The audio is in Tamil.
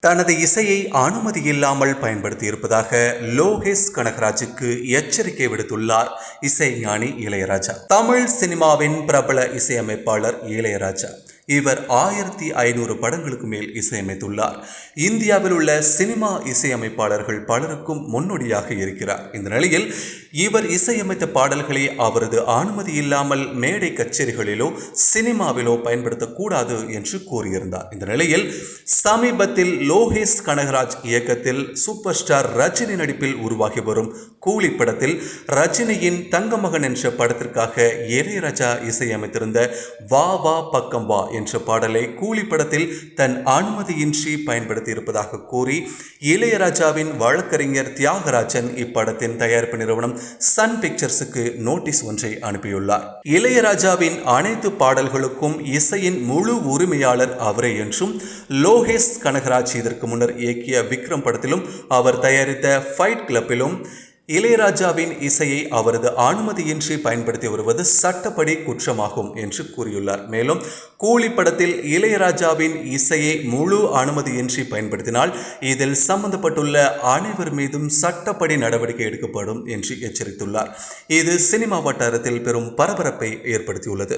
தனது இசையை அனுமதி இல்லாமல் பயன்படுத்தியிருப்பதாக லோகேஷ் கனகராஜுக்கு எச்சரிக்கை விடுத்துள்ளார் இசைஞானி இளையராஜா. தமிழ் சினிமாவின் பிரபல இசையமைப்பாளர் இளையராஜா. இவர் ஆயிரத்தி ஐநூறு படங்களுக்கு மேல் இசையமைத்துள்ளார். இந்தியாவில் உள்ள சினிமா இசையமைப்பாளர்கள் பலருக்கும் முன்னோடியாக இருக்கிறார். இந்த நிலையில் இவர் இசையமைத்த பாடல்களை அவரது அனுமதி இல்லாமல் மேடை கச்சேரிகளிலோ சினிமாவிலோ பயன்படுத்தக்கூடாது என்று கூறியிருந்தார். இந்த நிலையில் சமீபத்தில் லோகேஷ் கனகராஜ் இயக்கத்தில் சூப்பர் ஸ்டார் ரஜினி நடிப்பில் உருவாகி வரும் கூலி படத்தில் ரஜினியின் தங்கமகன் என்ற படத்திற்காக இளையராஜா இசையமைத்திருந்த வா வா பக்கம் வா என்ற பாடலை கூலி படத்தில் தன் அனுமதியின்றி பயன்படுத்தி இருப்பதாக கூறி இளையராஜாவின் வழக்கறிஞர் தியாகராஜன் இப்படத்தின் தயாரிப்பு நிறுவனம் சன் பிக்சர்ஸுக்கு நோட்டீஸ் ஒன்றை அனுப்பியுள்ளார். இளையராஜாவின் அனைத்து பாடல்களுக்கும் இசையின் முழு உரிமையாளர் அவரே என்றும் லோகேஷ் கனகராஜ் இதற்கு முன்னர் இயக்கிய விக்ரம் படத்திலும் அவர் தயாரித்த ஃபைட் கிளப்பிலும் இளையராஜாவின் இசையை அவரது அனுமதியின்றி பயன்படுத்தி வருவது சட்டப்படி குற்றமாகும் என்று கூறியுள்ளார். மேலும் கூலி படத்தில் இளையராஜாவின் இசையை முழு அனுமதியின்றி பயன்படுத்தினால் இதில் சம்பந்தப்பட்டுள்ள அனைவர் மீதும் சட்டப்படி நடவடிக்கை எடுக்கப்படும் என்று எச்சரித்துள்ளார். இது சினிமா வட்டாரத்தில் பெரும் பரபரப்பை ஏற்படுத்தியுள்ளது.